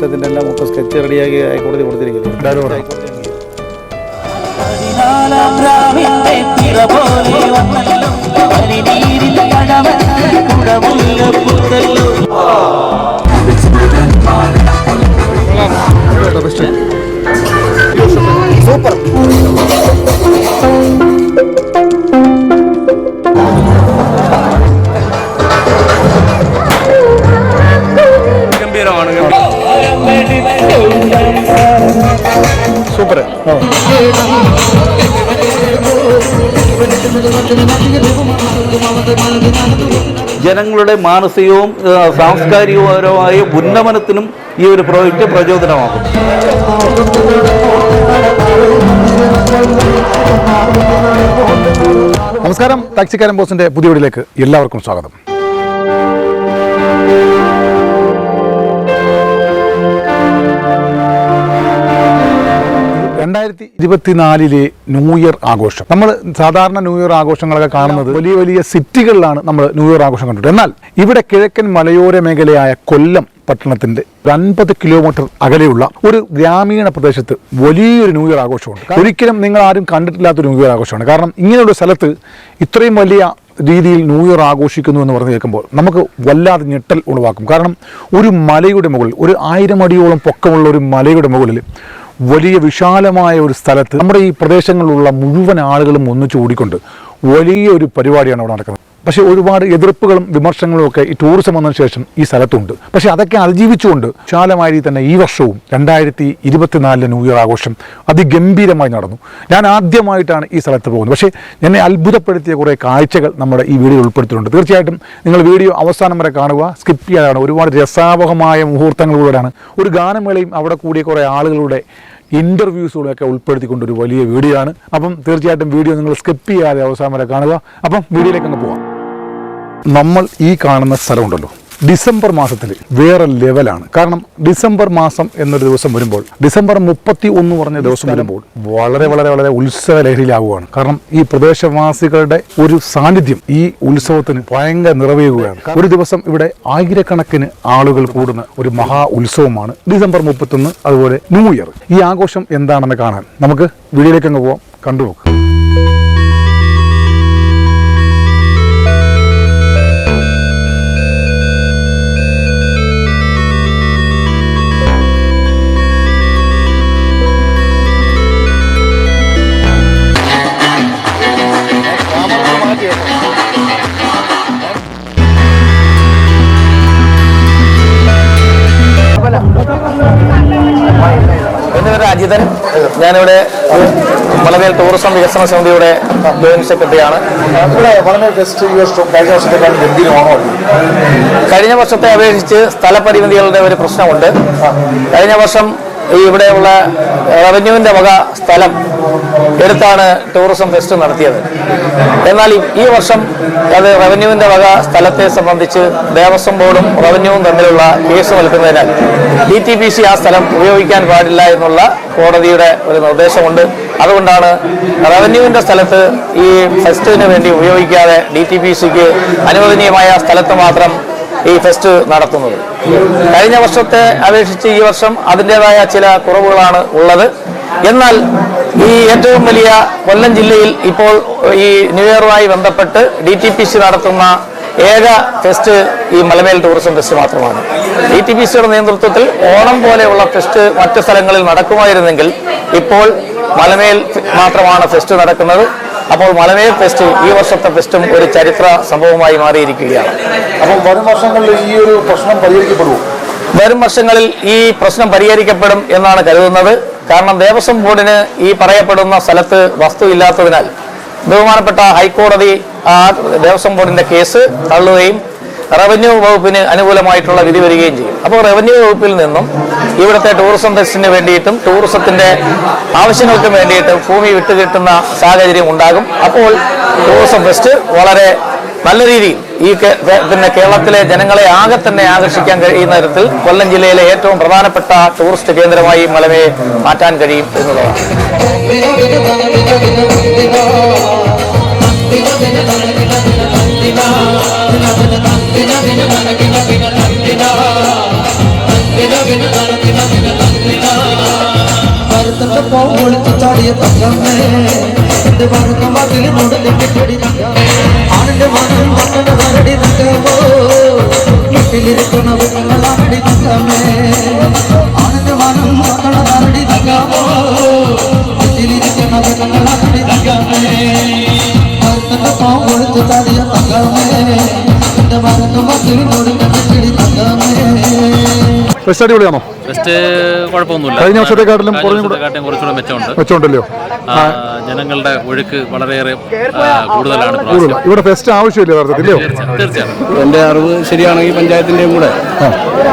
സിസ്റ്റത്തിന്റെ എല്ലാം മൊത്തം സ്കെച്ച് റെഡിയാക്കി ഹൈക്കോടതി കൊടുത്തിരിക്കുന്നു. ജനങ്ങളുടെ മാനസികവും സാംസ്കാരികപരമായ ഉന്നമനത്തിനും ഈ ഒരു പ്രോജക്റ്റ് പ്രചോദനമാകും. നമസ്കാരം. ടാക്സിക്കാരൻ ബോസിന്റെ പുതിയ വീടിലേക്ക് എല്ലാവർക്കും സ്വാഗതം. രണ്ടായിരത്തി ഇരുപത്തിനാലിലെ ന്യൂ ഇയർ ആഘോഷം. നമ്മൾ സാധാരണ ന്യൂ ഇയർ ആഘോഷങ്ങളൊക്കെ കാണുന്നത് വലിയ വലിയ സിറ്റികളിലാണ് നമ്മൾ ന്യൂ ഇയർ ആഘോഷം കണ്ടിട്ടുള്ളത് എന്നാൽ ഇവിടെ കിഴക്കൻ മലയോര മേഖലയായ കൊല്ലം പട്ടണത്തിന്റെ ഒരു അൻപത് കിലോമീറ്റർ അകലെയുള്ള ഒരു ഗ്രാമീണ പ്രദേശത്ത് വലിയൊരു ന്യൂ ഇയർ ആഘോഷമുണ്ട്. ഒരിക്കലും നിങ്ങൾ ആരും കണ്ടിട്ടില്ലാത്ത ന്യൂ ഇയർ ആഘോഷമാണ്. കാരണം ഇങ്ങനെയുള്ള സ്ഥലത്ത് ഇത്രയും വലിയ രീതിയിൽ ന്യൂ ഇയർ ആഘോഷിക്കുന്നു എന്ന് പറഞ്ഞ് കേൾക്കുമ്പോൾ നമുക്ക് വല്ലാതെ ഞെട്ടൽ ഉളവാക്കും. കാരണം ഒരു മലയുടെ മുകളിൽ ഒരു ആയിരം അടിയോളം പൊക്കമുള്ള ഒരു മലയുടെ മുകളിൽ വലിയ വിശാലമായ ഒരു സ്ഥലത്ത് നമ്മുടെ ഈ പ്രദേശങ്ങളിലുള്ള മുഴുവൻ ആളുകളും ഒന്നിച്ചു കൂടിക്കൊണ്ട് വലിയ ഒരു പരിപാടിയാണ് അവിടെ നടക്കുന്നത്. പക്ഷേ ഒരുപാട് എതിർപ്പുകളും വിമർശനങ്ങളും ഒക്കെ ഈ ടൂറിസം വന്നതിന് ശേഷം ഈ സ്ഥലത്തുണ്ട്. പക്ഷേ അതൊക്കെ അതിജീവിച്ചുകൊണ്ട് വിശാലമായി തന്നെ ഈ വർഷവും രണ്ടായിരത്തി ഇരുപത്തിനാലിലെ ന്യൂ ഇയർ ആഘോഷം അതിഗംഭീരമായി നടന്നു. ഞാൻ ആദ്യമായിട്ടാണ് ഈ സ്ഥലത്ത് പോകുന്നത്. പക്ഷേ എന്നെ അത്ഭുതപ്പെടുത്തിയ കുറേ കാഴ്ചകൾ നമ്മുടെ ഈ വീഡിയോ ഉൾപ്പെടുത്തിയിട്ടുണ്ട്. തീർച്ചയായിട്ടും നിങ്ങൾ വീഡിയോ അവസാനം വരെ കാണുക സ്കിപ്പ് ചെയ്യാതാണ്. ഒരുപാട് രസാവഹമായ മുഹൂർത്തങ്ങളിലൂടെയാണ് ഒരു ഗാനമേളയും അവിടെ കൂടിയ കുറേ ആളുകളുടെ ഇന്റർവ്യൂസുകളൊക്കെ ഉൾപ്പെടുത്തിക്കൊണ്ട് ഒരു വലിയ വീഡിയോ ആണ് അപ്പം തീർച്ചയായിട്ടും വീഡിയോ നിങ്ങൾ സ്കിപ്പ് ചെയ്യാതെ അവസാനം വരെ കാണുക. അപ്പം വീഡിയോയിലേക്ക് അങ്ങ് പോവാം. നമ്മൾ ഈ കാണുന്ന സ്ഥലമുണ്ടല്ലോ. ഡിസംബർ മാസത്തിൽ വേറെ ലെവലാണ്. കാരണം ഡിസംബർ മാസം എന്നൊരു ദിവസം വരുമ്പോൾ ഡിസംബർ മുപ്പത്തി ഒന്ന് പറഞ്ഞ ദിവസം വരുമ്പോൾ വളരെ വളരെ വളരെ ഉത്സവ ലഹരിയിലാവുകയാണ് കാരണം ഈ പ്രദേശവാസികളുടെ ഒരു സാന്നിധ്യം ഈ ഉത്സവത്തിന് ഭയങ്കര നിറവേകുകയാണ്. ഒരു ദിവസം ഇവിടെ ആയിരക്കണക്കിന് ആളുകൾ കൂടുന്ന ഒരു മഹാ ഉത്സവമാണ് ഡിസംബർ മുപ്പത്തൊന്ന് അതുപോലെ ന്യൂ ഇയർ. ഈ ആഘോഷം എന്താണെന്ന് കാണാൻ നമുക്ക് വീഡിയോയിലേക്ക് അങ്ങ് പോവാം. കണ്ടുനോക്കാം. എന്റെ പേര് അജിതൻ. ഞാനിവിടെ വളരെ ടൂറിസം വികസന സമിതിയുടെ ജോയിന്റ് സെക്രട്ടറിയാണ് കഴിഞ്ഞ വർഷത്തെ അപേക്ഷിച്ച് സ്ഥലപരിമിതികളുടെ ഒരു പ്രശ്നമുണ്ട്. കഴിഞ്ഞ വർഷം ഈ ഇവിടെയുള്ള റവന്യൂവിന്റെ വക സ്ഥലം എടുത്താണ് ടൂറിസം ഫെസ്റ്റ് നടത്തിയത്. എന്നാൽ ഈ- വർഷം അത് റവന്യൂവിന്റെ വക സ്ഥലത്തെ സംബന്ധിച്ച് ദേവസ്വം ബോർഡും റവന്യൂവും തമ്മിലുള്ള കേസ് നിൽക്കുന്നതിനാൽ ഡി ടി പി സി ആ സ്ഥലം ഉപയോഗിക്കാൻ പാടില്ല എന്നുള്ള കോടതിയുടെ ഒരു നിർദ്ദേശമുണ്ട്. അതുകൊണ്ടാണ് റവന്യൂവിന്റെ സ്ഥലത്ത് ഈ ഫെസ്റ്റിന് വേണ്ടി ഉപയോഗിക്കാതെ ഡി ടി പി സിക്ക് അനുവദനീയമായ സ്ഥലത്ത് മാത്രം ഈ ഫെസ്റ്റ് നടത്തുന്നത്. കഴിഞ്ഞ വർഷത്തെ അപേക്ഷിച്ച് ഈ വർഷം അതിന്റെതായ ചില കുറവുകളാണ് ഉള്ളത്. എന്നാൽ ഈ ഏറ്റവും വലിയ കൊല്ലം ജില്ലയിൽ ഇപ്പോൾ ഈ ന്യൂ ഇയറുമായി ബന്ധപ്പെട്ട് ഡി ടി പി സി നടത്തുന്ന ഏക ഫെസ്റ്റ് ഈ മലമേൽ ടൂറിസം ഫെസ്റ്റ് മാത്രമാണ്. ഡി ടി പി സിയുടെ നേതൃത്വത്തിൽ ഓണം പോലെയുള്ള ഫെസ്റ്റ് മറ്റ് സ്ഥലങ്ങളിൽ നടക്കുമായിരുന്നെങ്കിൽ ഇപ്പോൾ മലമേൽ മാത്രമാണ് ഫെസ്റ്റ് നടക്കുന്നത്. അപ്പോൾ മലമേൽ ഫെസ്റ്റ് ഈ വർഷത്തെ ഫെസ്റ്റും ഒരു ചരിത്ര സംഭവമായി മാറിയിരിക്കുകയാണ്. അപ്പോൾ വരും വർഷങ്ങളിൽ ഈ ഒരു പ്രശ്നം പരിഹരിക്കപ്പെടുമോ? വരും വർഷങ്ങളിൽ ഈ പ്രശ്നം പരിഹരിക്കപ്പെടും എന്നാണ് കരുതുന്നത്. കാരണം ദേവസ്വം ബോർഡിന് ഈ പറയപ്പെടുന്ന സ്ഥലത്ത് വസ്തു ഇല്ലാത്തതിനാൽ ബഹുമാനപ്പെട്ട ഹൈക്കോടതി ആ ദേവസ്വം ബോർഡിന്റെ കേസ് തള്ളുകയും റവന്യൂ വകുപ്പിന് അനുകൂലമായിട്ടുള്ള വിധി വരികയും ചെയ്യും. അപ്പോൾ റവന്യൂ വകുപ്പിൽ നിന്നും ഇവിടുത്തെ ടൂറിസം ടെസ്റ്റിന് വേണ്ടിയിട്ടും ടൂറിസത്തിന്റെ ആവശ്യങ്ങൾക്കും വേണ്ടിയിട്ടും ഭൂമി വിട്ടുകിട്ടുന്ന സാഹചര്യം ഉണ്ടാകും. അപ്പോൾ ടൂറിസം ഫെസ്റ്റ് വളരെ നല്ല രീതിയിൽ ഈ പിന്നെ കേരളത്തിലെ ജനങ്ങളെ ആകെ തന്നെ ആകർഷിക്കാൻ കഴിയുന്ന തരത്തിൽ കൊല്ലം ജില്ലയിലെ ഏറ്റവും പ്രധാനപ്പെട്ട ടൂറിസ്റ്റ് കേന്ദ്രമായി മലവയെ മാറ്റാൻ കഴിയും എന്നുള്ളതാണ്. ചാടിയ തങ്ങമേ എന്റെ മരുന്ന മതിൽ മുടലി കെട്ടടി ആണിന്റെ മനം മക്കള തരടി തങ്കമോ വീട്ടിലിരിക്കണ പെണ്ണുങ്ങളാടി തങ്കമ്മേ ആണിന്റെ മനം മക്കള തരടി തങ്കമോ വീട്ടിലിരിക്കണ പെണ്ണുങ്ങളാടി തങ്കമ്മേ മരുന്നന്റെ പോ കൊടുത്ത് തടിയ തങ്കമ്മേ എന്റെ മരുന്ന മതിൽ മുടലി കെട്ടടി ഫെസ്റ്റ് അടിപൊളിയാണോ? ടെസ്റ്റ് കുഴപ്പമൊന്നുമില്ല. കഴിഞ്ഞ വർഷത്തെക്കാട്ടിലും കുറച്ചുകൂടെ മെച്ചമുണ്ട്. മെച്ചമുണ്ടല്ലോ ജനങ്ങളുടെ ഒഴുക്ക് വളരെയേറെ കൂടുതലാണ് ഇവിടെ ഫെസ്റ്റ് ആവശ്യമില്ല യഥാർത്ഥത്തില്ലയോ തീർച്ചയായും. എന്റെ അറിവ് ശരിയാണെങ്കിൽ പഞ്ചായത്തിന്റെയും കൂടെ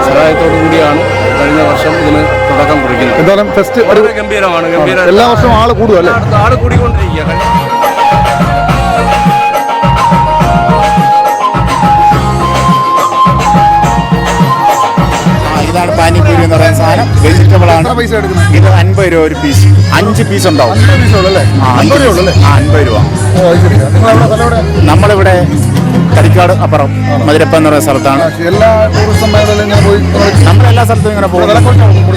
സഹായത്തോടു കൂടിയാണ് കഴിഞ്ഞ വർഷം ഇതിന് തുടക്കം കുറിക്കുന്നത്. എന്തായാലും ഫെസ്റ്റ് ഗംഭീരമാണ്. ഗംഭീരം എല്ലാ വർഷവും ആൾ കൂടും അല്ലേ? ആൾ കൂടിക്കൊണ്ടിരിക്കുക സാധനം. വെജിറ്റബിൾ ആണ്. പൈസ എടുക്കുന്നത്? ഇത് അൻപത് രൂപ ഒരു പീസ് അഞ്ച് പീസ് ഉണ്ടാവും. അൻപത് രൂപ? നമ്മളിവിടെ കടിക്കാട് അപ്പുറം മധുരപ്പ എന്ന് പറയുന്ന സ്ഥലത്താണ്. നമ്മളെല്ലാ സ്ഥലത്തും ഇങ്ങനെ പോകും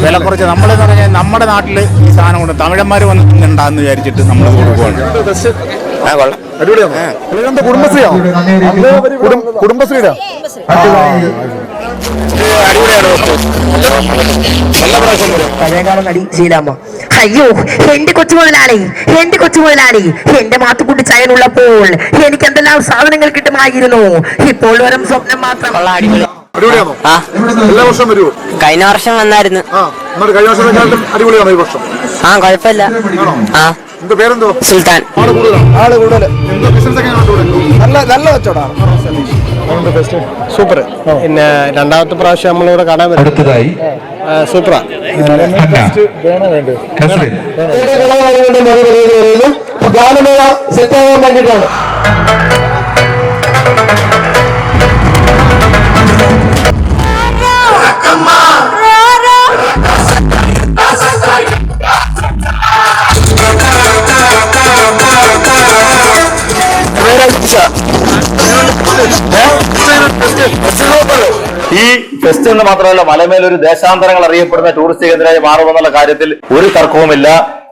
വില കുറച്ച് നമ്മളെന്ന് പറഞ്ഞാൽ നമ്മുടെ നാട്ടിൽ ഈ സാധനം കൊണ്ട് തമിഴന്മാർ വന്നിട്ടുണ്ടാന്ന് വിചാരിച്ചിട്ട് നമ്മൾ കൊടുക്കുവാണ് കുടുംബശ്രീയാ ഇതെന്താ കുടുംബശ്രീയാണോ? കുടും- കുടുംബശ്രീയുടെ? പഴയകാലം നടി ശീലാമ്മ. അയ്യോ എന്റെ കൊച്ചു മുതലാളി എന്റെ കൊച്ചു മുതലാളി എന്റെ മാത്തുക്കുട്ടി ചയനുള്ളപ്പോൾ എനിക്ക് എന്തെല്ലാം സാധനങ്ങൾ കിട്ടുമായിരുന്നു. ഇപ്പോൾ വരും സ്വപ്നം മാത്രം. എല്ലാ വരുമോ കഴിഞ്ഞ വർഷം വന്നായിരുന്നു. ആ എന്നിട്ട് കഴിഞ്ഞ വർഷത്തെക്കാളും അടിപൊളിയാണോ ഈ വർഷം? ആ കുഴപ്പമില്ല. ആ. എന്താ പേരെന്തോ? സുൽത്താൻ. ആൾ കൂടുതൽ നല്ല നല്ല കച്ചവടമാണ്. സൂപ്പർ പിന്നെ രണ്ടാമത്തെ പ്രാവശ്യം നമ്മളിവിടെ കാണാൻ പറ്റും. അടുത്തതായി സൂപ്പറാ ഗാനമേള ഈ ഫെസ്റ്റ് എന്ന് മാത്രമല്ല മലമേൽ ഒരു ദേശാന്തരങ്ങൾ അറിയപ്പെടുന്ന ടൂറിസ്റ്റ് കേന്ദ്രമായി മാറുമെന്നുള്ള കാര്യത്തിൽ ഒരു തർക്കവുമില്ല.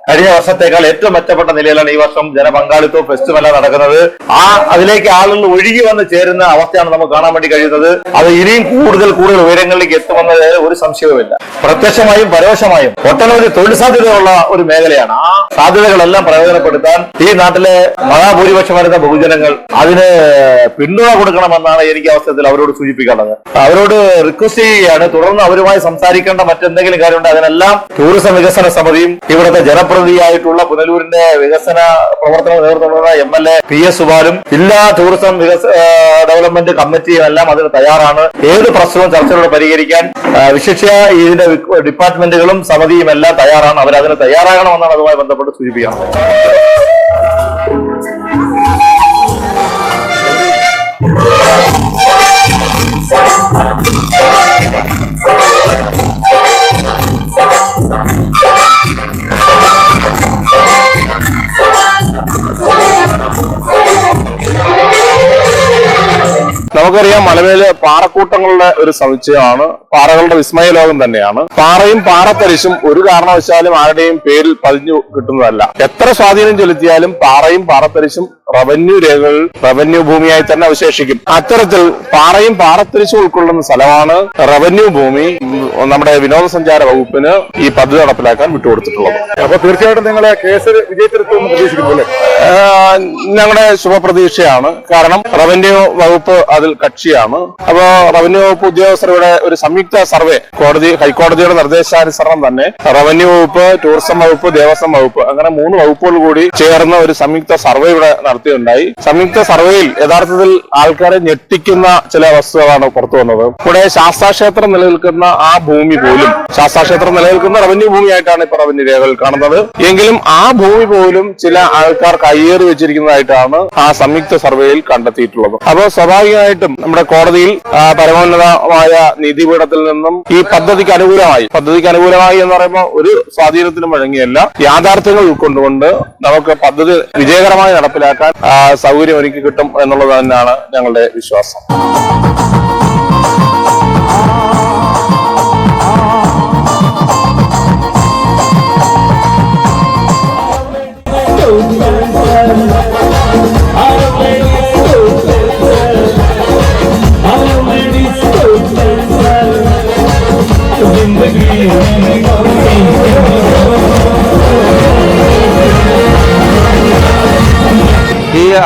കഴിഞ്ഞ വർഷത്തേക്കാൾ ഏറ്റവും മെച്ചപ്പെട്ട നിലയിലാണ് ഈ വർഷം ജനപങ്കാളിത്തവും ഫെസ്റ്റും നടക്കുന്നത്. ആ അതിലേക്ക് ആളുകൾ ഒഴുകി വന്ന് ചേരുന്ന അവസ്ഥയാണ് നമുക്ക് കാണാൻ വേണ്ടി കഴിയുന്നത്. അത് ഇനിയും കൂടുതൽ കൂടുതൽ ഉയരങ്ങളിലേക്ക് എത്തുമെന്നത് ഒരു സംശയവുമില്ല. പ്രത്യക്ഷമായും പരോക്ഷമായും ഒട്ടനവധി തൊഴിൽ സാധ്യതയുള്ള ഒരു മേഖലയാണ്. ആ സാധ്യതകളെല്ലാം പ്രയോജനപ്പെടുത്താൻ ഈ നാട്ടിലെ മഹാഭൂരിപക്ഷം വരുന്ന ബഹുജനങ്ങൾ അതിന് പിന്തുണ കൊടുക്കണമെന്നാണ് എനിക്ക് അവസരത്തിൽ അവരോട് സൂചിപ്പിക്കാനുള്ളത്. അവരോട് റിക്വസ്റ്റ് ചെയ്യുകയാണ്. തുടർന്ന് അവരുമായി സംസാരിക്കേണ്ട മറ്റെന്തെങ്കിലും കാര്യമുണ്ട് അതിനെല്ലാം ടൂറിസം വികസന സമിതിയും ഇവിടുത്തെ ജനപ്രതിനിധിയായിട്ടുള്ള പുനലൂരിന്റെ വികസന പ്രവർത്തന നേതൃത്വമുള്ള M L A P S സുബാലും ജില്ലാ ടൂറിസം വികസ ഡെവലപ്മെന്റ് കമ്മിറ്റിയും എല്ലാം അതിന് തയ്യാറാണ്. ഏത് പ്രശ്നവും ചർച്ചകളോട് പരിഹരിക്കാൻ വിശിക്ഷ ഇതിന്റെ ഡിപ്പാർട്ട്മെന്റുകളും സമിതിയും എല്ലാം തയ്യാറാണ്. അവർ തയ്യാറാകണമെന്നാണ് അതുമായി ബന്ധപ്പെട്ട് സൂചിപ്പിക്കുന്നത്. നമുക്കറിയാം മലമേൽ പാറക്കൂട്ടങ്ങളുടെ ഒരു സമുച്ചയമാണ്. പാറകളുടെ വിസ്മയ ലോകം തന്നെയാണ്. പാറയും പാറത്തരിശും ഒരു കാരണവശാലും ആരുടെയും പേരിൽ പതിഞ്ഞു കിട്ടുന്നതല്ല. എത്ര സ്വാധീനം ചെലുത്തിയാലും പാറയും പാറത്തരിശും റവന്യൂ രേഖകൾ റവന്യൂ ഭൂമിയായി തന്നെ അവശേഷിക്കും. അത്തരത്തിൽ പാറയും പാറത്തരിശും ഉൾക്കൊള്ളുന്ന സ്ഥലമാണ് റവന്യൂ ഭൂമി നമ്മുടെ വിനോദസഞ്ചാര വകുപ്പിന് ഈ പദ്ധതി നടപ്പിലാക്കാൻ വിട്ടുകൊടുത്തിട്ടുള്ളത്. അപ്പൊ തീർച്ചയായിട്ടും നിങ്ങളെ കേസ് വിജയത്തിലെത്തുമെന്ന് പ്രതീക്ഷിക്കുന്നു ഞങ്ങളുടെ ശുഭപ്രതീക്ഷയാണ്. കാരണം റവന്യൂ വകുപ്പ് അതിൽ കക്ഷിയാണ്. അപ്പോ റവന്യൂ വകുപ്പ് ഉദ്യോഗസ്ഥരുടെ ഒരു സംയുക്ത സർവേ കോടതി ഹൈക്കോടതിയുടെ നിർദ്ദേശാനുസരണം തന്നെ. റവന്യൂ വകുപ്പ് ടൂറിസം വകുപ്പ് ദേവസ്വം വകുപ്പ് അങ്ങനെ മൂന്ന് വകുപ്പുകൾ കൂടി ചേർന്ന ഒരു സംയുക്ത സർവേ ഇവിടെ നടത്തിയുണ്ടായി. സംയുക്ത സർവേയിൽ യഥാർത്ഥത്തിൽ ആൾക്കാരെ ഞെട്ടിക്കുന്ന ചില വസ്തുക്കളാണ് പുറത്തു വന്നത്. ഇവിടെ ശാസ്താക്ഷേത്രം നിലനിൽക്കുന്ന ആ ഭൂമി പോലും ശാസ്താക്ഷേത്രം നിലനിൽക്കുന്ന റവന്യൂ ഭൂമിയായിട്ടാണ് ഇപ്പൊ റവന്യൂ രേഖകൾ കാണുന്നത്. എങ്കിലും ആ ഭൂമി പോലും ചില ആൾക്കാർ കയ്യേറി വെച്ചിരിക്കുന്നതായിട്ടാണ് ആ സംയുക്ത സർവേയിൽ കണ്ടെത്തിയിട്ടുള്ളത്. അപ്പോൾ സ്വാഭാവികമായിട്ടും നമ്മുടെ കോടതിയിൽ പരമോന്നതമായ നീതിപീഠത്തിൽ നിന്നും ഈ പദ്ധതിക്ക് അനുകൂലമായി പദ്ധതിക്ക് അനുകൂലമായി എന്ന് പറയുമ്പോൾ ഒരു സ്വാധീനത്തിനും വഴങ്ങിയല്ല. യാഥാർത്ഥ്യങ്ങൾ ഉൾക്കൊണ്ടുകൊണ്ട് നമുക്ക് പദ്ധതി വിജയകരമായി നടപ്പിലാക്കാൻ സൗകര്യം ഒരുക്കി കിട്ടും എന്നുള്ളത് തന്നെയാണ് ഞങ്ങളുടെ വിശ്വാസം.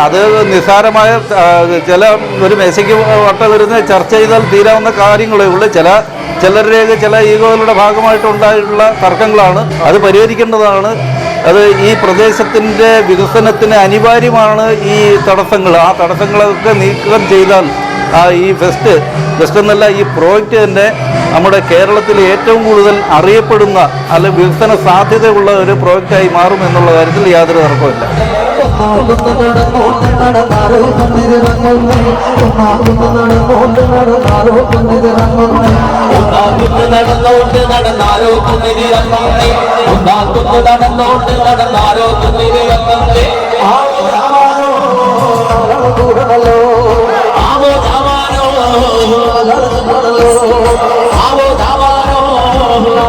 അത് നിസ്സാരമായ ചില ഒരു മേശയ്ക്ക് വട്ട വരുന്ന ചർച്ച ചെയ്താൽ തീരാവുന്ന കാര്യങ്ങളേ ഉള്ളൂ. ചില ചിലരുടെയൊക്കെ ചില ഈഗോകളുടെ ഭാഗമായിട്ടുണ്ടായിട്ടുള്ള തർക്കങ്ങളാണ്. അത് പരിഹരിക്കേണ്ടതാണ്. അത് ഈ പ്രദേശത്തിന്റെ വികസനത്തിന് അനിവാര്യമാണ് ഈ തടസ്സങ്ങൾ. ആ തടസ്സങ്ങളൊക്കെ നീക്കം ചെയ്താൽ ആ ഈ ഫെസ്റ്റ് ഫെസ്റ്റ് എന്നല്ല ഈ പ്രോജക്റ്റ് തന്നെ നമ്മുടെ കേരളത്തിൽ ഏറ്റവും കൂടുതൽ അറിയപ്പെടുന്ന അല്ലെ വികസന സാധ്യതയുള്ള ഒരു പ്രോജക്റ്റായി മാറും എന്നുള്ള കാര്യത്തിൽ യാതൊരു തർക്കമില്ല আবো ধামারো আবো ধামারো